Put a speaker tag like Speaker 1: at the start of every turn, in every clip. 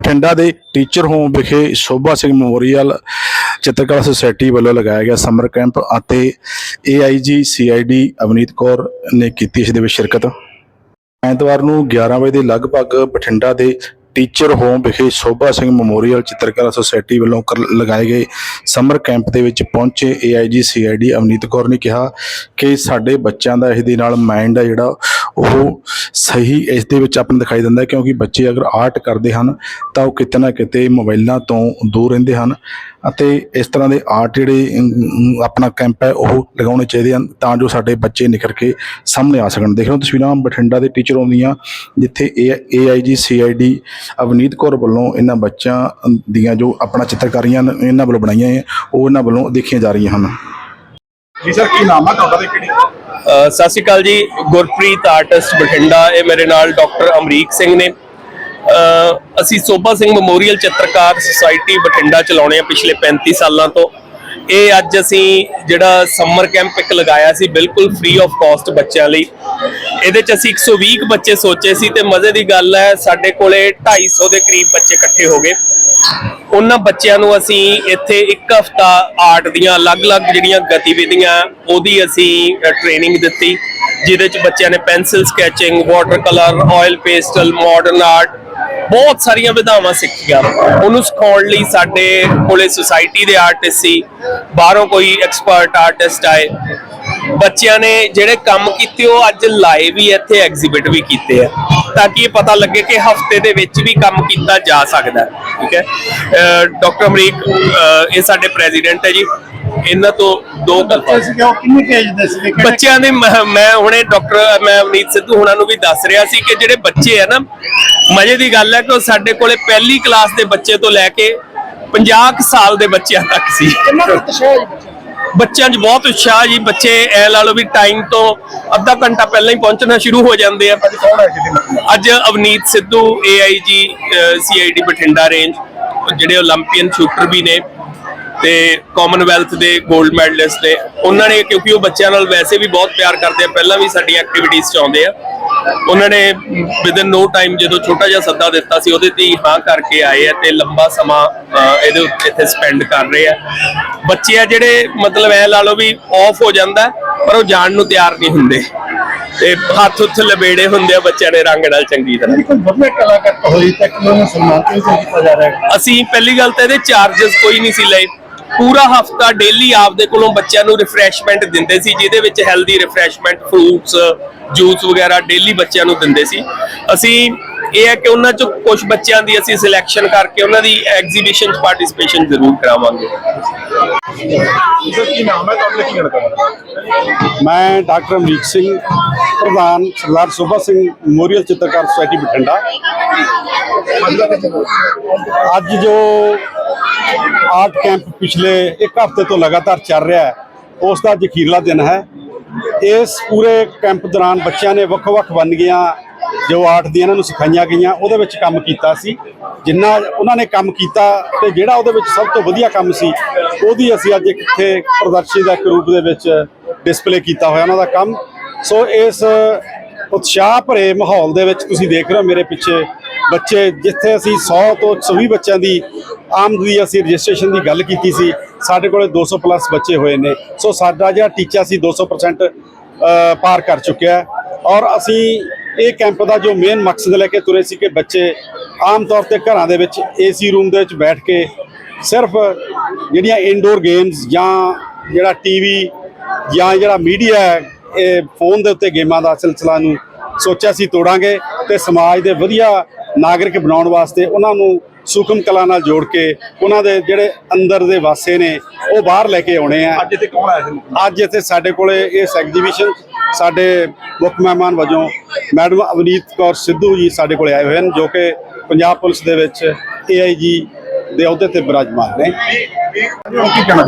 Speaker 1: ਬਠਿੰਡਾ ਦੇ teacher home ਵਿਖੇ Shobha Singh memorial ਚਿੱਤਰਕਲਾ ਸੁਸਾਇਟੀ ਵੱਲੋਂ ਲਗਾਇਆ ਗਿਆ ਸਮਰ ਕੈਂਪ ਅਤੇ AIG CID ਅਵਨੀਤ ਕੌਰ ਨੇ ਕੀਤੀ ਇਸ ਦੇ ਵਿੱਚ ਸ਼ਿਰਕਤ। ਐਤਵਾਰ ਨੂੰ 11 ਵਜੇ ਦੇ ਲਗਭਗ ਬਠਿੰਡਾ ਦੇ ਟੀਚਰ ਹੋਮ ਵਿਖੇ ਸ਼ੋਭਾ ਸਿੰਘ ਮੈਮੋਰੀਅਲ ਚਿੱਤਰਕਲਾ ਸੁਸਾਇਟੀ ਵੱਲੋਂ ਕਰ- ਲਗਾਏ ਗਏ ਸਮਰ ਕੈਂਪ ਦੇ ਵਿੱਚ ਪਹੁੰਚੇ AIG CID ਅਵਨੀਤ ਕੌਰ ਨੇ ਕਿਹਾ ਕਿ ਸਾਡੇ ਬੱਚਿਆਂ ਦਾ ਇਸ ਦੇ ਨਾਲ ਮਾਈਂਡ ਆ ਜਿਹੜਾ ਉਹ ਸਹੀ ਇਸ ਦੇ ਵਿੱਚ ਆਪਾਂ ਦਿਖਾਈ ਦਿੰਦਾ ਕਿਉਂਕਿ ਬੱਚੇ ਅਗਰ ਆਰਟ ਕਰਦੇ ਹਨ, ਤਾਂ ਉਹ ਕਿਤੇ ਨਾ ਕਿਤੇ ਮੋਬਾਈਲਾਂ ਤੋਂ ਦੂਰ ਰਹਿੰਦੇ ਹਨ ਅਤੇ ਇਸ ਤਰ੍ਹਾਂ ਦੇ ਆਰਟ ਜਿਹੜੇ ਆਪਣਾ ਕੈਂਪ ਹੈ, ਉਹ ਲਗਾਉਣੇ ਚਾਹੀਦੇ ਹਨ ਤਾਂ ਜੋ ਸਾਡੇ ਬੱਚੇ ਨਿਕਲ ਕੇ ਸਾਹਮਣੇ ਆ ਸਕਣ। ਦੇਖ ਲਓ, ਤਸਵੀਰਾਂ ਬਠਿੰਡਾ ਦੇ ਟੀਚਰ ਦੀਆਂ, ਜਿੱਥੇ AIG CID ਅਵਨੀਤ ਕੌਰ ਵੱਲੋਂ ਇਹਨਾਂ ਬੱਚਿਆਂ ਦੀਆਂ ਜੋ ਆਪਣਾ ਚਿੱਤਰਕਾਰੀਆਂ ਨ- ਇਹਨਾਂ ਵੱਲੋਂ ਬਣਾਈਆਂ ਹੈ ਉਹ ਇਹਨਾਂ ਵੱਲੋਂ ਦੇਖੀਆਂ ਜਾ ਰਹੀਆਂ ਹਨ।
Speaker 2: ਜੀ ਸਰ ਕੀ ਨਾਮ ਆ ਤੁਹਾਡਾ ਤੇ ਕਿਹੜੀ?
Speaker 3: ਅ, ਸਤਿ ਸ਼੍ਰੀ ਅਕਾਲ ਜੀ। ਗੁਰਪ੍ਰੀਤ ਆਰਟਿਸਟ ਬਠਿੰਡਾ ਇਹ ਮੇਰੇ ਨਾਲ ਡਾਕਟਰ ਅਮਰੀਕ ਸਿੰਘ ਨੇ। ਅ, ਅਸੀਂ ਸੋਭਾ ਸਿੰਘ ਮੈਮੋਰੀਅਲ ਚਿੱਤਰਕਾਰ ਸੁਸਾਇਟੀ ਬਠਿੰਡਾ ਚਲਾਉਣੇ ਆ ਪਿਛਲੇ 35 ਸਾਲਾਂ ਤੋਂ। ਇਹ ਅੱਜ ਅਸੀਂ ਜਿਹੜਾ ਸਮਰ ਕੈਂਪ ਇੱਕ ਲਗਾਇਆ ਸੀ ਬਿਲਕੁਲ ਫ੍ਰੀ ਆਫ ਕਾਸਟ ਬੱਚਿਆਂ ਲਈ। ਇਹਦੇ ਚ ਅਸੀਂ 120 ਕੁ ਬੱਚੇ ਸੋਚੇ ਸੀ ਤੇ ਮਜ਼ੇ ਦੀ ਗੱਲ ਹੈ ਸਾਡੇ ਕੋਲੇ 250 ਦੇ ਕਰੀਬ ਬੱਚੇ ਇਕੱਠੇ ਹੋ ਗਏ। ਉਹਨਾਂ ਬੱਚਿਆਂ ਨੂੰ ਅਸੀਂ ਇੱਥੇ ਇੱਕ ਹਫਤਾ ਆਰਟ ਦੀਆਂ ਅਲੱਗ-ਅਲੱਗ ਜਿਹੜੀਆਂ ਗਤੀਵਿਧੀਆਂ, ਉਹਦੀ ਅਸੀਂ ਟ੍ਰੇਨਿੰਗ ਦਿੱਤੀ, ਜਿਹਦੇ ਚ ਬੱਚਿਆਂ ਨੇ pencil sketching water colour oil pastel modern art ਬਹੁਤ ਸਾਰੀਆਂ ਵਿਧਾਵਾਂ ਸਿੱਖੀਆਂ। ਉਹਨੂੰ ਸਿਖਾਉਣ ਲਈ ਸਾਡੇ ਕੋਲੇ ਸੁਸਾਇਟੀ ਦੇ ਆਰਟਿਸਟ ਸੀ, ਬਾਹਰੋਂ ਕੋਈ ਐਕਸਪਰਟ ਆਰਟਿਸਟ ਆਏ। ਬੱਚਿਆਂ ਨੇ ਜਿਹੜੇ ਕੰਮ ਕੀਤੇ, ਉਹ ਅੱਜ ਲਾਈਵ ਵੀ ਇੱਥੇ ਐਗਜੀਬਿਟ ਵੀ ਕੀਤੇ ਆ। ਤਾਂ ਕਿ ਇਹ ਪਤਾ ਲੱਗੇ ਕਿ ਹਫ਼ਤੇ ਦੇ ਵਿੱਚ ਵੀ ਕੰਮ ਕੀਤਾ ਜਾ ਸਕਦਾ ਹੈ ਠੀਕ ਹੈ? ਡਾਕਟਰ ਅਮਰੀਕ ਇਹ ਸਾਡੇ ਪ੍ਰੈਜ਼ੀਡੈਂਟ ਹੈ ਜੀ। ਇਹਨਾਂ ਤੋਂ ਦੋ ਗੱਲਾਂ।
Speaker 2: ਸੀ ਕਿ ਉਹ ਕਿੰਨੇ ਕੇਜ ਦੇ ਸੀ
Speaker 3: ਬੱਚਿਆਂ ਦੇ ਮ- ਹੁਣੇ ਡਾਕਟਰ ਮੈਂ ਅਵਨੀਤ ਸਿੱਧੂ ਹੁਣਾਂ ਨੂੰ ਵੀ ਦੱਸ ਰਿਹਾ ਸੀ ਕਿ ਜਿਹੜੇ ਬੱਚੇ ਆ ਨਾ ਮਜ਼ੇ ਦੀ ਗੱਲ ਹੈ ਕਿ ਉਹ ਸਾਡੇ ਕੋਲੇ ਪਹਿਲੀ ਕਲਾਸ ਦੇ ਬੱਚੇ ਤੋਂ ਲੈ ਕੇ 50 ਕੁ ਸਾਲ ਦੇ ਬੱਚਿਆਂ ਤੱਕ ਸੀ।
Speaker 2: ਕਿੰਨਾ ਉਤਸ਼ਾਹ ਹੈ ਬੱਚੇ
Speaker 3: ਬੱਚਿਆਂ 'ਚ ਬਹੁਤ ਉਤਸ਼ਾਹ ਜੀ। ਬੱਚੇ ਐ ਲਾ ਲਓ ਵੀ ਟਾਈਮ ਤੋਂ ਅੱਧਾ ਘੰਟਾ ਪਹਿਲਾਂ ਹੀ ਪਹੁੰਚਣਾ ਸ਼ੁਰੂ ਹੋ ਜਾਂਦੇ ਆ।
Speaker 2: ਅੱਜ ਕੌਣ ਹੈ ਜਿਹਦੇ
Speaker 3: ਅੱਜ Avneet Sidhu AIG CID Bathinda range ਜਿਹੜੇ 올림픽ੀਅਨ ਸ਼ੂਟਰ ਵੀ ਨੇ। ਤੇ ਕਾਮਨਵੈਲਥ ਦੇ 골ਡ ਮੈਡਲਿਸਟ ਨੇ। ਉਹਨਾਂ ਨੇ ਕਿਉਂਕਿ ਉਹ ਬੱਚਿਆਂ ਨਾਲ ਵੈਸੇ ਵੀ ਬਹੁਤ ਪਿਆਰ ਕਰਦੇ ਆ ਪਹਿਲਾਂ ਵੀ ਸਾਡੀਆਂ ਐਕਟੀਵਿਟੀਜ਼ 'ਚ ਆਉਂਦੇ ਆ। ਉਹਨਾਂ ਨੇ ਵਿਦਨ ਨੋ ਟਾਈਮ ਜਦੋਂ ਛੋਟਾ ਜਿਹਾ ਸੱਦਾ ਦਿੱਤਾ ਸੀ ਉਹਦੇ ਤੇ ਹੀ ਹਾਂ ਕਰਕੇ ਆਏ ਆ ਤੇ ਲੰਬਾ ਸਮਾਂ ਇਹਦੇ ਉੱਤੇ ਇੱਥੇ ਸਪੈਂਡ ਕਰ ਰਹੇ ਆ। ਬੱਚੇ ਆ ਜਿਹੜੇ ਮਤਲਬ ਐ ਲਾ ਲਓ ਵੀ ਆਫ ਹੋ ਜਾਂਦਾ ਪਰ ਉਹ ਜਾਣ ਨੂੰ ਤਿਆਰ ਨਹੀਂ ਹੁੰਦੇ। ਤੇ ਹੱਥ ਉੱਥੇ ਲਬੇੜੇ ਹੁੰਦੇ ਆ ਬੱਚਿਆਂ ਦੇ ਰੰਗ ਨਾਲ ਚੰਗੀ ਤਰ੍ਹਾਂ।
Speaker 2: ਕੋਈ ਵਧੀਆ ਕਲਾਕਾਰ ਹੋਈ ਤਾਂ ਕਿਉਂ ਸਨਮਾਨਿਤ ਕੀਤਾ ਜਾ ਰਿਹਾ
Speaker 3: ਅਸੀਂ ਪਹਿਲੀ ਗੱਲ ਤਾਂ ਇਹਦੇ ਚਾਰजेस ਕੋਈ ਨਹੀਂ ਸੀ ਲਏ। ਪੂਰਾ ਹਫਤਾ ਡੇਲੀ ਆਪਦੇ ਕੋਲੋਂ ਬੱਚਿਆਂ ਨੂੰ ਰਿਫਰੈਸ਼ਮੈਂਟ ਦਿੰਦੇ ਸੀ ਜਿਹਦੇ ਵਿੱਚ ਹੈਲਦੀ ਰਿਫਰੈਸ਼ਮੈਂਟ ਫਰੂਟਸ ਜੂਸ ਵਗੈਰਾ ਡੇਲੀ ਬੱਚਿਆਂ ਨੂੰ ਦਿੰਦੇ ਸੀ। ਅਸੀਂ ਇਹ ਹੈ ਕਿ ਉਹਨਾਂ ਚੋਂ ਕੁਝ ਬੱਚਿਆਂ ਦੀ ਅਸੀਂ ਸਿਲੈਕਸ਼ਨ ਕਰਕੇ ਉਹਨਾਂ ਦੀ ਐਗਜ਼ੀਬਿਸ਼ਨ 'ਚ ਪਾਰਟਿਸਿਪੇਸ਼ਨ ਜ਼ਰੂਰ ਕਰਾਵਾਂਗੇ।
Speaker 2: ਸਰ ਕੀ ਨਾਮ ਹੈ ਤੁਹਾਡਾ? ਕੀ ਕਰਦਾ?
Speaker 4: ਮੈਂ ਡਾਕਟਰ ਅਮਰੀਕ ਸਿੰਘ ਪ੍ਰਧਾਨ ਸਰਦਾਰ ਸੋਭਾ ਸਿੰਘ ਮੈਮੋਰੀਅਲ ਚਿੱਤਰਕਾਰ ਸੁਸਾਇਟੀ ਬਠਿੰਡਾ। ਅੱਜ ਜੋ ਆਰਟ ਕੈਂਪ ਪਿਛਲੇ ਇੱਕ ਹਫ਼ਤੇ ਤੋਂ ਲਗਾਤਾਰ ਚੱਲ ਰਿਹਾ ਹੈ। ਉਸ ਦਾ ਅੱਜ ਅਖੀਰਲਾ ਦਿਨ ਹੈ। ਇਸ ਪੂਰੇ ਕੈਂਪ ਦੌਰਾਨ ਬੱਚਿਆਂ ਨੇ ਵੱਖ-ਵੱਖ ਵੰਨਗੀਆਂ ਜੋ ਆਰਟ ਦੀਆਂ ਇਹਨਾਂ ਨੂੰ ਸਿਖਾਈਆਂ ਗਈਆਂ, ਉਹਦੇ ਵਿੱਚ ਕੰਮ ਕੀਤਾ ਸੀ। ਜਿੰਨਾ ਉਹਨਾਂ ਨੇ ਕੰਮ ਕੀਤਾ ਤੇ ਜਿਹੜਾ ਉਹਦੇ ਵਿੱਚ ਸਭ ਤੋਂ ਵਧੀਆ ਕੰਮ ਸੀ, ਉਹਦੀ ਅਸੀਂ ਅੱਜ ਇੱਕ ਇੱਥੇ ਪ੍ਰਦਰਸ਼ਨੀ ਦਾ ਇੱਕ ਰੂਪ ਦੇ ਵਿੱਚ ਡਿਸਪਲੇ ਕੀਤਾ ਹੋਇਆ ਉਹਨਾਂ ਦਾ ਕੰਮ। ਸੋ ਇਸ ਉਤਸ਼ਾਹ ਭਰੇ ਮਾਹੌਲ ਦੇ ਵਿੱਚ ਤੁਸੀਂ ਦੇਖ ਰਹੇ ਹੋ ਮੇਰੇ ਪਿੱਛੇ ਬੱਚੇ, ਜਿੱਥੇ ਅਸੀਂ 100 ਤੋਂ 120 ਬੱਚਿਆਂ ਦੀ ਆਮ ਦੀ ਅਸੀਂ ਰਜਿਸਟ੍ਰੇਸ਼ਨ ਦੀ ਗੱਲ ਕੀਤੀ ਸੀ ਸਾਡੇ ਕੋਲੇ 200 ਪਲੱਸ ਬੱਚੇ ਹੋਏ ਨੇ ਸੋ ਸਾਡਾ ਜਿਹੜਾ ਟੀਚਾ ਸੀ 200% ਅ, ਪਾਰ ਕਰ ਚੁੱਕਿਆ ਔਰ ਅਸੀਂ ਇਹ ਕੈਂਪ ਦਾ ਜੋ ਮੇਨ ਮਕਸਦ ਲੈ ਕੇ ਤੁਰੇ ਸੀ ਕਿ ਬੱਚੇ ਆਮ ਤੌਰ ਤੇ ਘਰਾਂ ਦੇ ਵਿੱਚ ਏਸੀ ਰੂਮ ਦੇ ਵਿੱਚ ਬੈਠ ਕੇ ਸਿਰਫ ਜਿਹੜੀਆਂ ਇਨਡੋਰ ਗੇਮਸ ਜਾਂ ਜਿਹੜਾ ਟੀਵੀ ਜਾਂ ਜਿਹੜਾ ਮੀਡੀਆ ਹੈ ਇਹ ਫੋਨ ਦੇ ਉੱਤੇ ਗੇਮਾਂ ਦਾ ਸਿਲਸਿਲਾ ਨੂੰ ਸੋਚਿਆ ਸੀ ਤੋੜਾਂਗੇ ਤੇ ਸਮਾਜ ਦੇ ਵਧੀਆ ਨਾਗਰਿਕ ਬਣਾਉਣ ਵਾਸਤੇ ਉਹਨਾਂ ਨੂੰ ਸੂਖਮ ਕਲਾ ਨਾਲ ਜੋੜ ਕੇ ਉਹਨਾਂ ਦੇ ਜਿਹੜੇ ਅੰਦਰ ਦੇ ਵਾਸੇ ਨੇ ਉਹ ਬਾਹਰ ਲੈ ਕੇ ਆਉਣੇ ਆ।
Speaker 2: ਅੱਜ ਇੱਥੇ ਕੌਣ ਆਇਆ ਸੀ?
Speaker 4: ਅੱਜ ਇੱਥੇ ਸਾਡੇ ਕੋਲੇ ਇਸ ਐਗਜੀਬਿਸ਼ਨ ਸਾਡੇ ਮੁੱਖ ਮਹਿਮਾਨ ਵਜੋਂ ਮੈਡਮ ਅਵਨੀਤ ਕੌਰ ਸਿੱਧੂ ਜੀ ਸਾਡੇ ਕੋਲੇ ਆਏ ਹੋਏ ਹਨ ਜੋ ਕਿ ਪੰਜਾਬ ਪੁਲਿਸ ਦੇ ਵਿੱਚ AIG ਦੇ ਅਹੁਦੇ ਤੇ ਬਿਰਾਜਮਾਨ ਨੇ।
Speaker 2: ਕੀ ਕਹਿਣਾ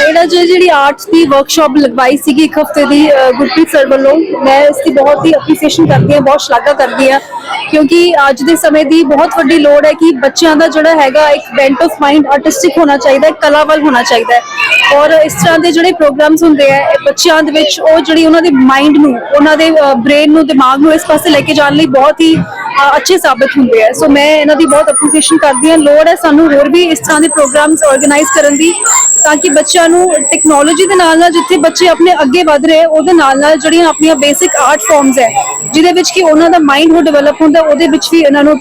Speaker 5: ਇਹਦਾ ਜੋ ਜਿਹੜੀ ਆਰਟਸ ਦੀ ਵਰਕਸ਼ਾਪ ਲਗਵਾਈ ਸੀਗੀ ਇੱਕ ਹਫ਼ਤੇ ਦੀ ਗੁਰਪ੍ਰੀਤ ਸਰ ਵੱਲੋਂ, ਮੈਂ ਇਸ ਦੀ ਬਹੁਤ ਹੀ ਅਪਰੀਸੀਏਸ਼ਨ ਕਰਦੀ ਹਾਂ, ਬਹੁਤ ਸ਼ਲਾਘਾ ਕਰਦੀ ਹਾਂ, ਕਿਉਂਕਿ ਅੱਜ ਦੇ ਸਮੇਂ ਦੀ ਬਹੁਤ ਵੱਡੀ ਲੋੜ ਹੈ ਕਿ ਬੱਚਿਆਂ ਦਾ ਜਿਹੜਾ ਹੈਗਾ ਇੱਕ ਬੈਂਟ ਆਫ ਮਾਈਂਡ ਆਰਟਿਸਟਿਕ ਹੋਣਾ ਚਾਹੀਦਾ ਹੈ, ਕਲਾ ਵੱਲ ਹੋਣਾ ਚਾਹੀਦਾ ਹੈ। ਔਰ ਇਸ ਤਰ੍ਹਾਂ ਦੇ ਜਿਹੜੇ ਪ੍ਰੋਗਰਾਮਸ ਹੁੰਦੇ ਆ ਬੱਚਿਆਂ ਦੇ ਵਿੱਚ ਉਹ ਜਿਹੜੀ ਉਹਨਾਂ ਦੇ ਮਾਈਂਡ ਨੂੰ, ਉਹਨਾਂ ਦੇ ਬ੍ਰੇਨ ਨੂੰ, ਦਿਮਾਗ ਨੂੰ ਇਸ ਪਾਸੇ ਲੈ ਕੇ ਜਾਣ ਲਈ ਬਹੁਤ ਹੀ ਅੱਛੇ ਸਾਬਤ ਹੁੰਦੇ ਆ। ਸੋ ਮੈਂ ਇਹਨਾਂ ਦੀ ਬਹੁਤ ਅਪਰੀਸੀਏਸ਼ਨ ਕਰਦੀ ਹਾਂ। ਲੋੜ ਹੈ ਸਾਨੂੰ ਹੋਰ ਵੀ ਇਸ ਤਰ੍ਹਾਂ ਦੇ ਪ੍ਰੋਗਰਾਮਸ ਆਰਗੇਨਾਈਜ਼ ਕਰਨ ਦੀ, ਤਾਂ ਕਿ ਬੱਚਿਆਂ ਨੂੰ ਟੈਕਨੋਲੋਜੀ ਦੇ ਨਾਲ ਨਾਲ ਜਿੱਥੇ ਬੱਚੇ ਆਪਣੇ ਅੱਗੇ ਵਧ ਰਹੇ, ਉਹਦੇ ਨਾਲ ਨਾਲ ਜਿਹੜੀਆਂ ਆਪਣੀਆਂ ਬੇਸਿਕ ਆਰਟ ਫਾਰਮਸ ਹੈ ਜਿਹਦੇ ਵਿੱਚ ਕਿ ਉਹਨਾਂ ਦਾ ਮਾਈਂਡ ਹੋ ਡਿਵੈਲਪ ਹੁੰਦਾ ਉਹਦੇ ਵਿੱਚ ਵੀ ਇਹਨਾਂ ਨੂੰ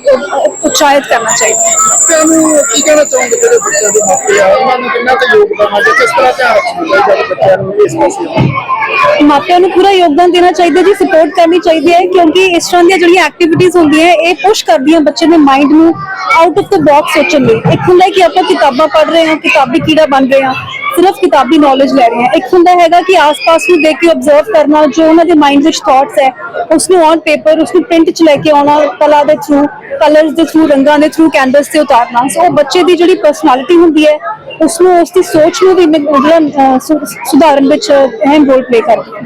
Speaker 5: ਉਤਸ਼ਾਹਿਤ ਕਰਨਾ ਚਾਹੀਦਾ ਹੈ।
Speaker 2: ਬੱਚਿਆਂ ਨੂੰ ਕੀ ਕਹਿਣਾ ਚਾਹੋਗੇ ਜਿਹੜੇ ਬੱਚਿਆਂ ਦੇ ਮਾਪੇ ਆ? ਉਹਨਾਂ ਨੂੰ ਕਿੰਨਾ ਕੁ ਯੋਗਦਾਨ ਹੈ ਜਾਂ ਕਿਸ ਤਰ੍ਹਾਂ ਧਿਆਨ ਰੱਖਣਾ ਚਾਹੀਦਾ ਬੱਚਿਆਂ ਨੂੰ ਇਸ ਪਾਸੇ?
Speaker 5: ਮਾਪਿਆਂ ਨੂੰ ਪੂਰਾ ਯੋਗਦਾਨ ਦੇਣਾ ਚਾਹੀਦਾ ਜੀ ਸਪੋਰਟ ਕਰਨੀ ਚਾਹੀਦੀ ਹੈ ਕਿਉਂਕਿ ਇਸ ਤਰ੍ਹਾਂ ਦੀਆਂ ਜਿਹੜੀਆਂ ਐਕਟੀਵਿਟੀਜ਼ ਹੁੰਦੀਆਂ ਇਹ ਪੁਸ਼ ਕਰਦੀਆਂ ਬੱਚੇ ਦੇ ਮਾਈਂਡ ਨੂੰ ਆਊਟ ਆਫ ਦ ਬਾਕਸ ਸੋਚਣ ਲਈ। ਇੱਕ ਹੁੰਦਾ ਕਿ ਆਪਾਂ ਕਿਤਾਬਾਂ ਪੜ੍ਹ ਰਹੇ ਹਾਂ ਕਿਤਾਬੀ ਕੀੜਾ ਬਣ ਰਹੇ ਹਾਂ। ਸਿਰਫ ਕਿਤਾਬੀ ਨੌਲੇਜ ਲੈ ਰਹੇ ਹਾਂ। ਇੱਕ ਹੁੰਦਾ ਹੈਗਾ ਕਿ ਆਸ-ਪਾਸ ਨੂੰ ਦੇਖ ਕੇ ਆਬਜ਼ਰਵ ਕਰਨਾ ਜੋ ਉਹਨਾਂ ਦੇ ਮਾਈਂਡ ਵਿੱਚ ਥਾਟਸ ਹੈ ਉਸ ਨੂੰ ਔਨ ਪੇਪਰ ਉਸ ਨੂੰ ਪ੍ਰਿੰਟ 'ਚ ਲੈ ਕੇ ਆਉਣਾ, ਕਲਾ ਦੇ ਥਰੂ ਕਲਰਸ ਦੇ ਥਰੂ ਰੰਗਾਂ ਦੇ ਥਰੂ ਕੈਨਵਸ ਤੇ ਉਤਾਰਨਾ। ਸੋ ਉਹ ਬੱਚੇ ਦੀ ਜਿਹੜੀ ਪਰਸਨੈਲਿਟੀ ਹੁੰਦੀ ਹੈ ਉਸ ਨੂੰ ਉਸ ਦੀ ਸੋਚ ਨੂੰ ਵੀ ਸੁਧਾਰਨ ਵਿੱਚ ਅਹਿਮ ਰੋਲ ਪਲੇ ਕਰਦੀ ਹੈ।